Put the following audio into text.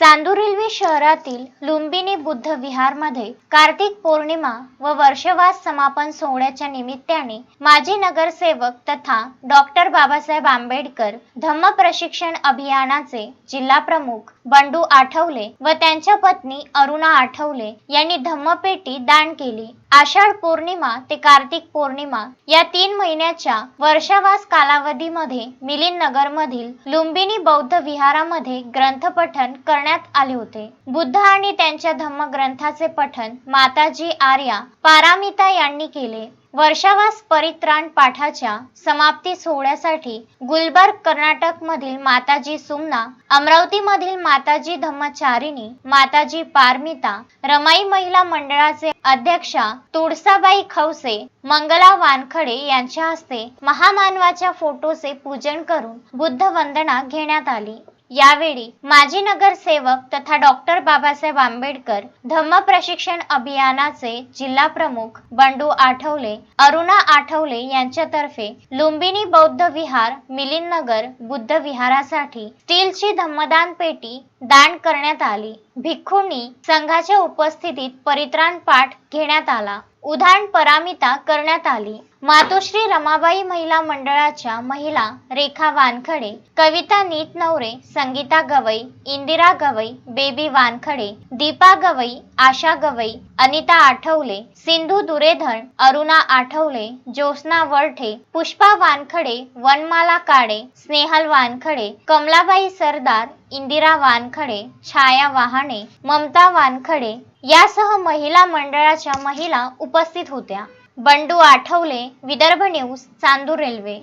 Chandur railway शहरातील लुंबिनी बुद्ध विहारमध्ये कार्तिक पौर्णिमा व वर्षवास समापन सोहळ्याच्या निमित्ताने माजी नगरसेवक तथा डॉक्टर बाबासाहेब आंबेडकर धम्म प्रशिक्षण अभियानाचे जिल्हा प्रमुख बंडू आठवले व त्यांच्या पत्नी अरुणा आठवले यांनी धम्मपेटी दान केली. आषाढ पौर्णिमा ते कार्तिक पौर्णिमा या तीन महिन्याच्या वर्षावास कालावधीमध्ये मिलिंद नगरमधील लुंबिनी बौद्ध विहारामध्ये ग्रंथपठन करण्यात आले होते. बुद्ध आणि त्यांच्या धम्मग्रंथाचे पठण माताजी आर्या पारामिता यांनी केले. वर्षावास परित्राण पाठाच्या समाप्ती सोहळ्यासाठी गुलबर्ग कर्नाटक मधील माताजी सुमना अमरावती मधील माताजी धम्मचारिणी माताजी पारमिता रमाई महिला मंडळाचे अध्यक्षा तुळसाबाई खवसे मंगला वानखडे यांच्या हस्ते महामानवाच्या फोटोचे पूजन करून बुद्ध वंदना घेण्यात आली. यावेळी माजी नगरसेवक तथा डॉक्टर बाबासाहेब आंबेडकर धम्म प्रशिक्षण अभियानाचे जिल्हा प्रमुख बंडू आठवले अरुणा आठवले यांच्यातर्फे लुंबिनी बौद्ध विहार मिलिंद नगर बुद्ध विहारासाठी स्टीलची धम्मदान पेटी दान करण्यात आली. भिक्खूंनी संघाच्या उपस्थितीत परित्राण पाठ घेण्यात आला. उधाण परामिता करण्यात आली. मातोश्री रमाबाई महिला मंडळाच्या महिला रेखा वानखडे कविता नीत नवरे संगीता गवई इंदिरा गवई बेबी वानखडे दीपा गवई आशा गवई अनिता आठवले सिंधू दुरेधर अरुणा आठवले ज्योत्स्ना वरठे पुष्पा वानखडे वनमाला काळे स्नेहल वानखडे कमलाबाई सरदार इंदिरा वानखडे छाया वाहाणे ममता वानखडे. यासह महिला मंडळाच्या महिला उपस्थित होत्या. Bandu Athawale Vidarbha News Chandur Railway